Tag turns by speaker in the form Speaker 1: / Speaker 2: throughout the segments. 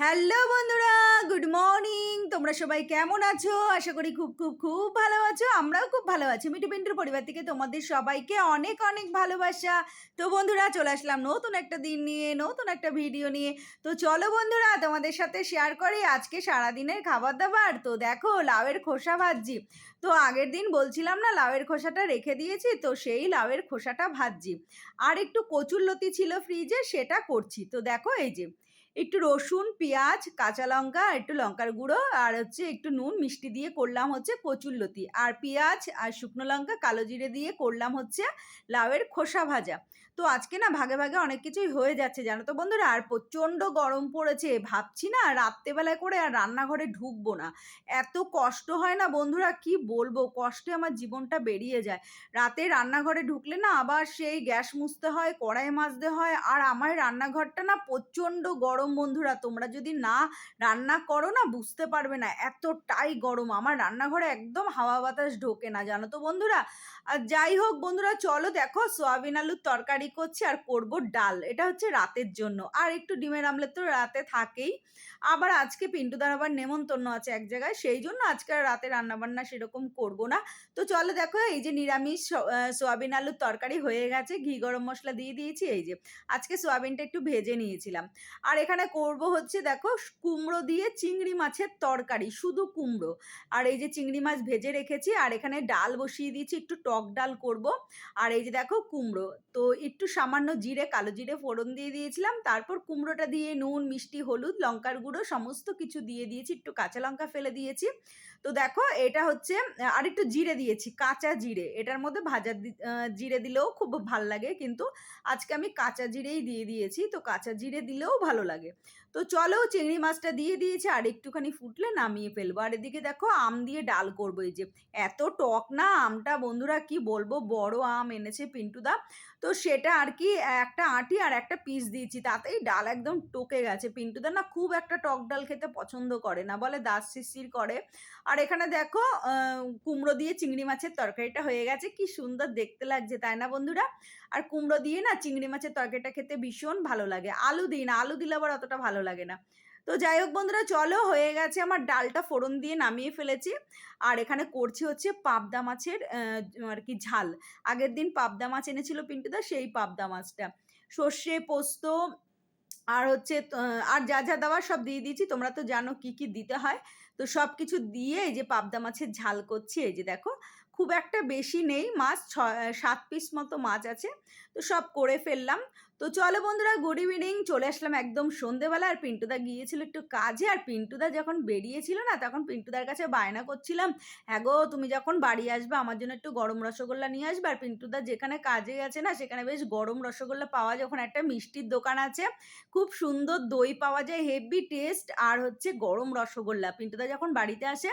Speaker 1: Hello বন্ধুরা, good morning. তোমরা সবাই কেমন আছো? আশা করি খুব খুব খুব ভালো আছো। আমরাও খুব ভালো আছি। মিঠু পিন্টুর পরিবার থেকে তোমাদের সবাইকে অনেক অনেক ভালোবাসা। তো বন্ধুরা, চলে আসলাম নতুন একটা দিন নিয়ে, নতুন একটা ভিডিও নিয়ে। তো চলো বন্ধুরা, তোমাদের সাথে শেয়ার করি আজকে সারাদিনের খাবার দাবার তো দেখো, লাউয়ের খোসা ভাজছি। তো আগের দিন বলছিলাম না, লাউয়ের খোসাটা রেখে দিয়েছি। তো সেই লাউয়ের খোসাটা ভাজছি। আর একটু কচুর লতি ছিল ফ্রিজে সেটা করছি। তো দেখো, এই যে একটু রসুন, পেঁয়াজ, কাঁচা লঙ্কা, একটু লঙ্কার গুঁড়ো, আর হচ্ছে একটু নুন মিষ্টি দিয়ে করলাম হচ্ছে কচুরলতি আর পেঁয়াজ আর শুকনো লঙ্কা কালো জিরে দিয়ে করলাম হচ্ছে লাউয়ের খোসা ভাজা। তো আজকে না ভাগে ভাগে অনেক কিছুই হয়ে যাচ্ছে, জানো তো বন্ধুরা? আর প্রচণ্ড গরম পড়েছে, ভাবছি না রাত্রেবেলায় করে আর রান্নাঘরে ঢুকবো না। এত কষ্ট হয় না বন্ধুরা? কি বলব? কষ্টে আমার জীবনটা বেরিয়ে যায়। রাতে রান্নাঘরে ঢুকলে না আবার সেই গ্যাস মুছতে হয়, কড়াই মাজতে হয়, আর আমার রান্নাঘরটা না প্রচণ্ড গরম বন্ধুরা, তোমরা যদি না রান্না করো না, বুঝতে পারবে না। এতটাই গরম। আমার রান্নাঘরে একদম হাওয়া বাতাস ঢোকে না, জানো তো বন্ধুরা? আর যাই হোক বন্ধুরা, চলো দেখো, সোয়াবিন আলুর তরকারি করছি আর করব ডাল। এটা হচ্ছে রাতের জন্য। আর একটু ডিমের আমলেট তো রাতে থাকেই। আবার আজকে পিন্টুদার আবার নেমন্তন্ন আছে এক জায়গায়, সেই জন্য আজকে আর রাতে রান্নাবান্না সেরকম করব না। তো চলো দেখো, এই যে নিরামিষ সোয়াবিন আলুর তরকারি হয়ে গেছে, ঘি গরম মশলা দিয়ে দিয়েছি, এই যে। আজকে সোয়াবিনটা একটু ভেজে নিয়েছিলাম। আর এখানে করব হচ্ছে দেখো কুমড়ো দিয়ে চিংড়ি মাছের তরকারি, শুধু কুমড়ো। আর এই যে চিংড়ি মাছ ভেজে রেখেছি, আর এখানে ডাল বসিয়ে দিয়েছি, একটু টক ডাল করব। আর এই যে দেখো কুমড়ো, তো একটু সামান্য জিরে, কালো জিরে ফোড়ন দিয়ে দিয়েছিলাম, তারপর কুমড়োটা দিয়ে নুন, মিষ্টি, হলুদ, লঙ্কার গুঁড়ো, সমস্ত কিছু দিয়ে দিয়েছি, একটু কাঁচা লঙ্কা ফেলে দিয়েছি। তো দেখো এটা হচ্ছে আর একটু জিরে দিয়েছি, কাঁচা জিরে। এটার মধ্যে ভাজা জিরে দিলেও খুব ভালো লাগে, কিন্তু আজকে আমি কাঁচা জিরেই দিয়ে দিয়েছি, তো কাঁচা জিরে দিলেও ভালো লাগে। তো চলো চিংড়ি মাছটা দিয়ে দিয়েছি, আর একটুখানি ফুটলে নামিয়ে ফেলব। আর এদিকে দেখো আম দিয়ে ডাল করব, এই যে এত টক না আমটা, বন্ধুরা কি বলব, বড় আম এনেছে পিন্টুদা তো সেটা আর কি একটা আঁটি আর একটা পিস দিয়েছি, তাতেই ডাল একদম টকে গেছে। পিন্টুদা না খুব একটা টক ডাল খেতে পছন্দ করে না, বলে দাস শিরশির করে। আর এখানে দেখো কুমড়ো দিয়ে চিংড়ি মাছের তরকারিটা হয়ে গেছে, কি সুন্দর দেখতে লাগছে, তাই না বন্ধুরা? আর কুমড়ো দিয়ে না চিংড়ি মাছের তরকারিটা খেতে ভীষণ ভালো লাগে। আলু দিই না, আলু দিলে আবার অতটা ভালো লাগে না। তো যাই হোক বন্ধুরা, চলো হয়ে গেছে আমার ডালটা ফোড়ন দিয়ে নামিয়ে ফেলেছি। আর এখানে করছি হচ্ছে পাবদা মাছের আর কি ঝাল। আগের দিন পাবদা মাছ এনেছিল পিন্টুদা, সেই পাবদা মাছটা। সর্ষে, পোস্ত আর হচ্ছে আর যা যা দেওয়ার সব দিয়ে দিয়েছি। তোমরা তো জানো কি কি দিতে হয়। তো সব কিছু দিয়ে এই যে পাবদা মাছের ঝাল করছি, এই যে দেখো। খুব একটা বেশি নেই, মাছ ছ সাত পিস মতো মাছ আছে, তো সব করে ফেললাম। তো চলো বন্ধুরা গুড ইভিনিং চলে আসলাম একদম সন্ধেবেলা, আর পিন্টুদা গিয়েছিল একটু কাজে, আর পিন্টুদা যখন বেরিয়েছিল না, তখন পিন্টুদার কাছে বায়না করছিলাম হ্যাঁ তুমি যখন বাড়ি আসবে, আমার জন্য একটু গরম রসগোল্লা নিয়ে আসবে। আর পিন্টুদা যেখানে কাজে গেছে না, সেখানে বেশ গরম রসগোল্লা পাওয়া যায়, ওখানে একটা মিষ্টির দোকান আছে। খুব সুন্দর দই পাওয়া যায়, হেভি টেস্ট আর হচ্ছে গরম রসগোল্লা। পিন্টুদা যখন বাড়িতে আসে,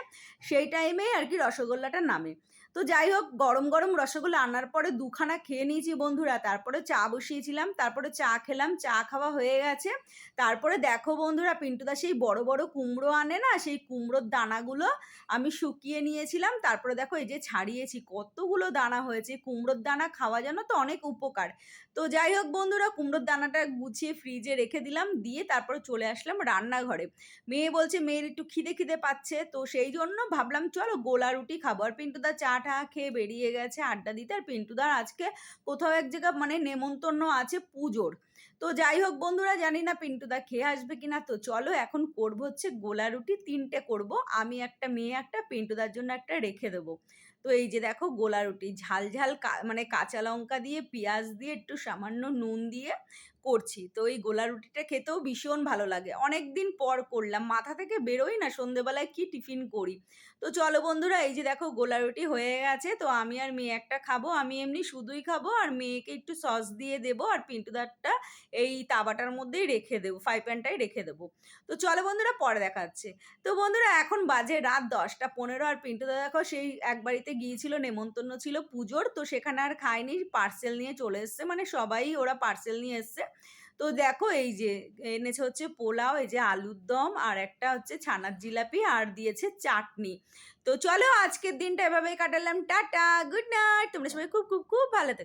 Speaker 1: সেই টাইমেই আর কি রসগোল্লাটা নামে। তো যাই হোক, গরম গরম রসগোল্লা আনার পরে দুখানা খেয়ে নিয়েছি বন্ধুরা। তারপরে চা বসিয়েছিলাম, তারপরে চা খেলাম, চা খাওয়া হয়ে গেছে। তারপরে দেখো বন্ধুরা, পিন্টুদা সেই বড় বড় কুমড়ো আনে না, সেই কুমড়োর দানাগুলো আমি শুকিয়ে নিয়েছিলাম। তারপরে দেখো এই যে ছাড়িয়েছি, কতগুলো দানা হয়েছে। কুমড়োর দানা খাওয়া যেন তো অনেক উপকার। তো যাই হোক বন্ধুরা, কুমড়োর দানাটা গুছিয়ে ফ্রিজে রেখে দিলাম, দিয়ে তারপরে চলে আসলাম রান্নাঘরে। মেয়ে বলছে, মেয়ের একটু খিদে খিদে পাচ্ছে। তো সেই জন্য ভাবলাম, চলো গোলা রুটি খাব। আর পিন্টুদা চা টা খেয়ে বেরিয়ে গেছে, আড্ডা দিতে। আর পিন্টুদার আজকে কোথাও এক জায়গা মানে নেমন্তন্ন আছে পুজোর। তো যাই হোক বন্ধুরা, জানি না পিন্টুদা খেয়ে আসবে কিনা। তো চলো এখন করব হচ্ছে গোলা রুটি, তিনটে করব। আমি একটা, মেয়ে একটা পিন্টুদার জন্য একটা রেখে দেবো। তো এই যে দেখো গোলা রুটি, ঝাল ঝাল মানে কাঁচা লঙ্কা দিয়ে, পেঁয়াজ দিয়ে, একটু সামান্য নুন দিয়ে করছি। তো এই গোলা রুটিটা খেতেও ভীষণ ভালো লাগে। অনেক দিন পর করলাম। মাথা থেকে বেরোই না, সন্ধেবেলায় কি টিফিন করি? তো চলো বন্ধুরা, এই যে দেখো গোলা রুটি হয়ে গেছে, তো আমি আর মেয়ে একটা খাব। আমি এমনি শুধুই খাব আর মেয়েকে একটু সস দিয়ে দেবো আর পিন্টুদারটা এই তাবাটার মধ্যেই রেখে দেবো ফ্রাই প্যানটাই রেখে দেবো। তো চলো বন্ধুরা পরে দেখাচ্ছে। তো বন্ধুরা এখন বাজে রাত দশটা পনেরো আর পিন্টুদা দেখো সেই এক বাড়িতে গিয়েছিল, নেমন্তন্ন ছিল পুজোর, তো সেখানে আর খায়নি পার্সেল নিয়ে চলে এসছে মানে সবাই ওরা পার্সেল নিয়ে এসছে। তো দেখো এই যে এনেছে হচ্ছে পোলাও, এই যে আলুর দম আর একটা হচ্ছে ছানার জিলাপি আর দিয়েছে চাটনি। তো চলো আজকের দিনটা এভাবেই কাটালাম, টাটা গুড নাইট তোমরা সবাই খুব খুব খুব ভালো থেকো।